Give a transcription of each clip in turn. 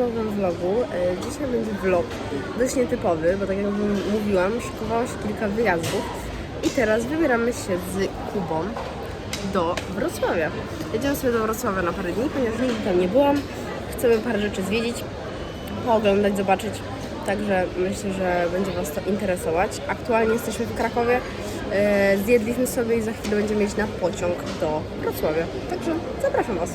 nowym vlogu. E, Dzisiaj będzie vlog dość nietypowy, bo tak jak mówiłam, szykowało się kilka wyjazdów i teraz wybieramy się z Kubą do Wrocławia. Jedziemy sobie do Wrocławia na parę dni, ponieważ nigdy tam nie byłam. Chcemy parę rzeczy zwiedzić, pooglądać, zobaczyć. Także myślę, że będzie Was to interesować. Aktualnie jesteśmy w Krakowie. E, Zjedliśmy sobie i za chwilę będziemy mieć na pociąg do Wrocławia. Także zapraszam Was.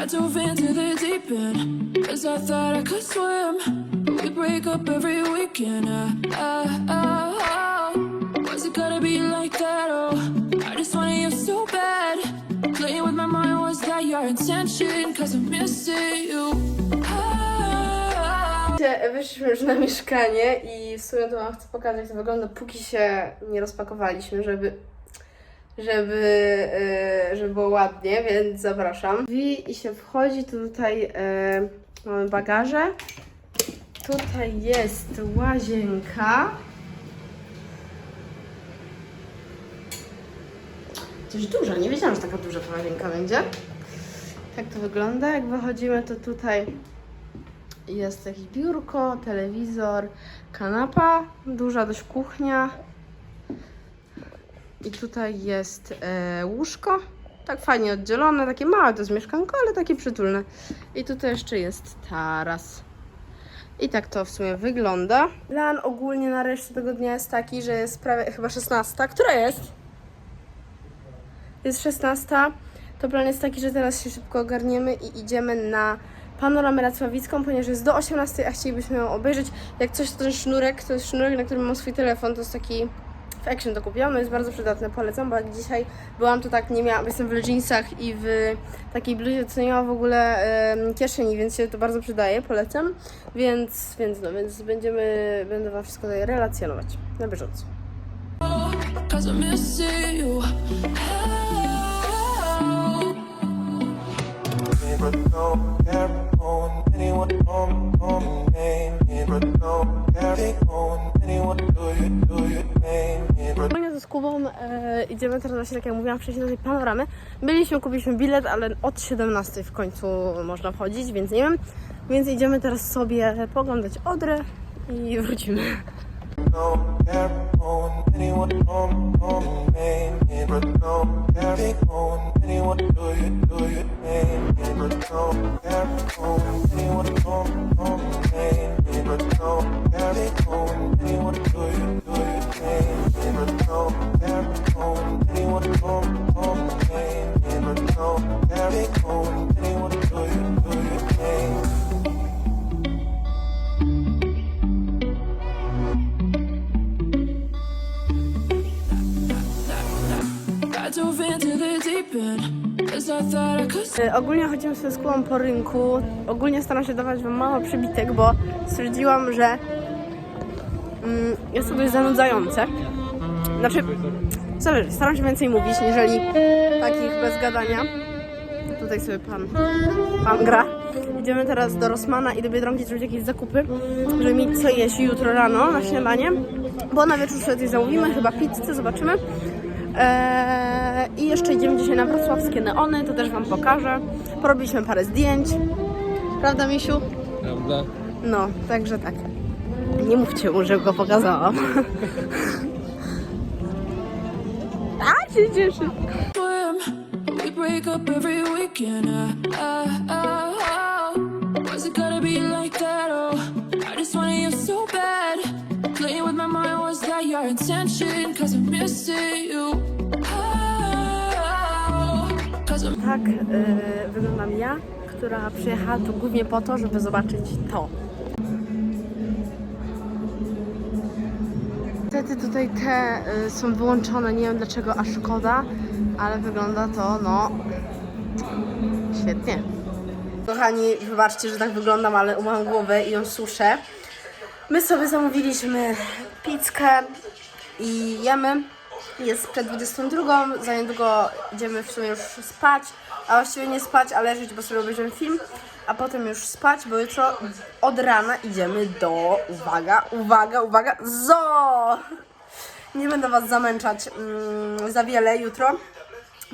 I dove into the deep end, cause I thought I could swim. We break up every weekend. Uh, uh, uh. Was it gonna be like that? Oh, I just wanted you so bad. Playing with my mind was that your intention, cause I'm missing you. Oh, Wyszliśmy już na mieszkanie i w sumie to Wam chcę pokazać, jak to wygląda, póki się nie rozpakowaliśmy, żeby, żeby, e, żeby było ładnie, więc zapraszam. Drzwi i się wchodzi, tutaj e, mamy bagaże. Tutaj jest łazienka. Coś duża, nie wiedziałam, że taka duża ta łazienka będzie. Tak to wygląda. Jak wychodzimy, to tutaj jest jakieś biurko, telewizor, kanapa, duża dość kuchnia. I tutaj jest e, łóżko, tak fajnie oddzielone, takie małe to jest mieszkanko, ale takie przytulne. I tutaj jeszcze jest taras. I tak to w sumie wygląda. Plan ogólnie na resztę tego dnia jest taki, że jest prawie chyba 16. Która jest? Jest 16. To plan jest taki, że teraz się szybko ogarniemy i idziemy na panoramę racławicką, ponieważ jest do 18, a chcielibyśmy ją obejrzeć. Jak coś, to ten sznurek, to jest sznurek, na którym mam swój telefon, to jest taki w Action to kupiłam, no jest bardzo przydatne, polecam, bo jak dzisiaj byłam, to tak nie miałam, jestem w leginsach i w takiej bluzie, co nie ma w ogóle em, kieszeni, więc się to bardzo przydaje, polecam, więc, więc no, więc będziemy, będę Wam wszystko tutaj relacjonować na bieżąco. E, idziemy teraz właśnie, tak jak mówiłam wcześniej, do tej panoramy. Byliśmy, kupiliśmy bilet, ale od 17 w końcu można wchodzić, więc nie wiem. Więc idziemy teraz sobie poglądać Odrę i wrócimy. Ogólnie chodzimy sobie z Kubą po rynku. Ogólnie staram się dawać Wam mało przybitek, bo stwierdziłam, że mm, jest to dość zanudzające. Znaczy, zależy, staram się więcej mówić, niżeli takich bez gadania. Tutaj sobie pan, pan gra. Idziemy teraz do Rosmana i do Biedronki zrobić jakieś zakupy, żeby mieć co jeść jutro rano na śniadanie. Bo na wieczór sobie coś zamówimy, chyba pizzę, zobaczymy. Eee, I jeszcze idziemy dzisiaj na wrocławskie neony, to też Wam pokażę. Porobiliśmy parę zdjęć. Prawda, Misiu? Prawda? No, także tak. Nie mówcie mu, że go pokazałam. A, się cieszy. break up every weekend. Uh, uh, uh, Oh, Tak e, wyglądam ja, która przyjechała tu głównie po to, żeby zobaczyć to. Niestety tutaj te e, są wyłączone, nie wiem dlaczego, a szkoda, ale wygląda to no świetnie. Kochani, wybaczcie, że tak wyglądam, ale umyłam głowę i ją suszę. My sobie zamówiliśmy pizzkę i jemy. Jest przed 22, za niedługo idziemy w sumie już spać, a właściwie nie spać, a leżeć, bo sobie obejrzymy film, a potem już spać, bo jutro od rana idziemy do, uwaga, uwaga, uwaga, zoo! Nie będę Was zamęczać mm, za wiele jutro.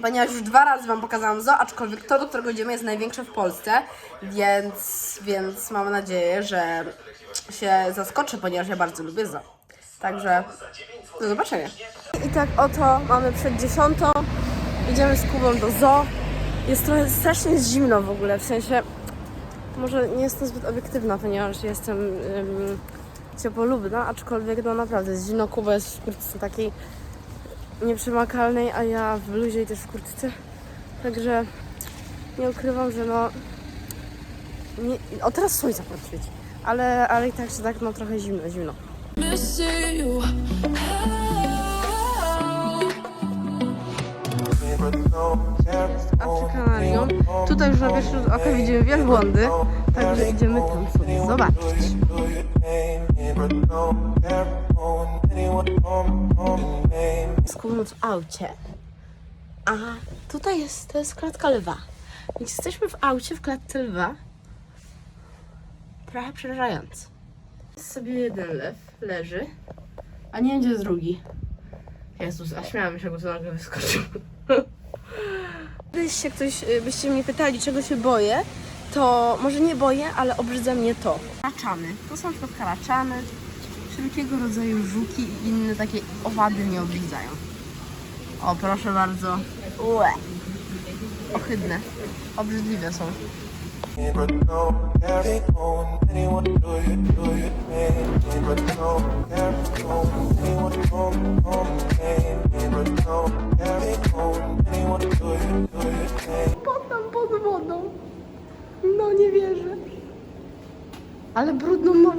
ponieważ już dwa razy Wam pokazałam zoo, aczkolwiek to, do którego idziemy jest największe w Polsce, więc, więc mam nadzieję, że się zaskoczę, ponieważ ja bardzo lubię zoo. Także do zobaczenia. I tak oto mamy przed dziesiątą, idziemy z Kubą do zoo. Jest trochę strasznie zimno w ogóle, w sensie może nie jestem zbyt obiektywna, ponieważ jestem um, ciepłolubna, aczkolwiek no naprawdę jest zimno. Kuba jest w takiej nieprzemakalnej, a ja w bluzie i też w kurtce. Także nie ukrywam, że no... Nie, o, teraz słońce podświeci. Ale, ale i tak, że tak, no trochę zimno, zimno. Afrykanarium. Tutaj już na pierwszy rzut oka widzimy wielbłądy, także idziemy tam sobie zobaczyć. Kubą w aucie. A tutaj jest, to jest klatka lwa. Więc jesteśmy w aucie w klatce lwa. Trochę przerażające. Jest sobie jeden lew, leży, a nie wiem gdzie jest drugi. Jezus, a śmiałam się, jakby to nagle wyskoczył. Kiedyś się ktoś, y, byście mnie pytali, czego się boję, to może nie boję, ale obrzydza mnie to. Karaczany. To są na przykład karaczany, wszelkiego rodzaju żuki i inne takie owady mnie obrzydzają. O, proszę bardzo. Ue. Ohydne. Obrzydliwe są.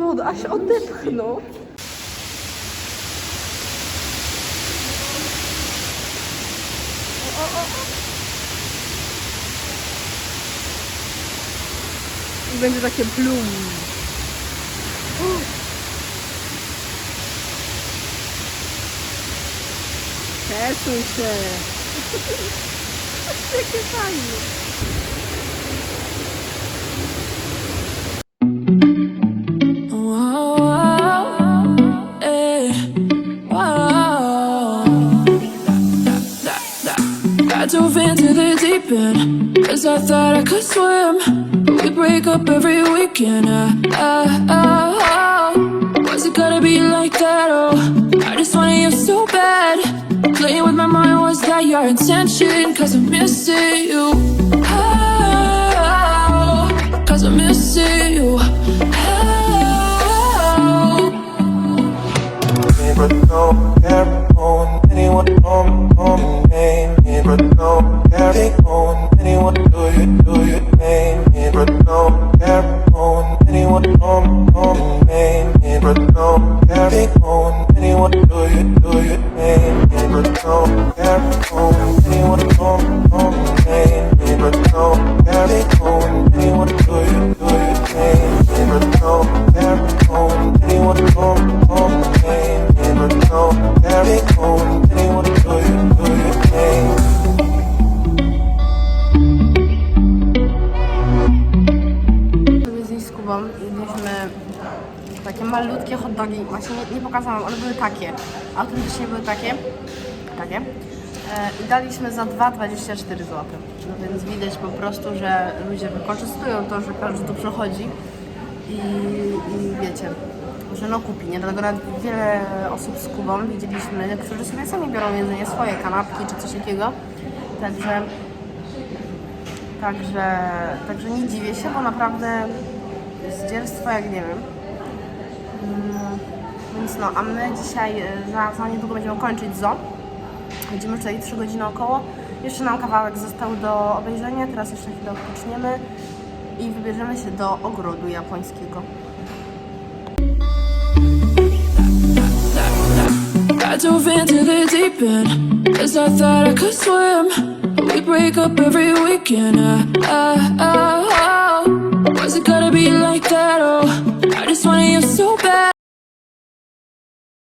Wodę, aż odepchnął. Będzie takie plum. Przesuń się. Jakie fajne. Thought I could swim. We break up every weekend. Uh, uh, oh. Was it gonna be like that? Oh, I just wanted you so bad. Playing with my mind, was that your intention? Cause I'm missing you. Oh, cause I'm missing you. Carry on, anyone do you, do you name? Carry on, anyone do you name in return? Carry Właśnie nie, nie pokazałam, one były takie. Autentycznie były takie. Takie. E, I daliśmy za 2,24 zł. No więc widać po prostu, że ludzie wykorzystują to, że każdy tu przychodzi i, i wiecie, że no kupi, nie? Dlatego nawet wiele osób z Kubą widzieliśmy, którzy sobie sami biorą jedzenie, swoje kanapki czy coś takiego. Także Także, także nie dziwię się, bo naprawdę zdzierstwo jak nie wiem. Więc no, a my dzisiaj e, za, za niedługo będziemy kończyć zo. Będziemy tutaj 3 godziny około. Jeszcze nam kawałek został do obejrzenia, teraz jeszcze chwilę odpoczniemy i wybierzemy się do ogrodu japońskiego. I dove into the deep end, cause I thought I could swim. We break up every weekend. Uh, uh, uh, oh. Was it gonna be like that?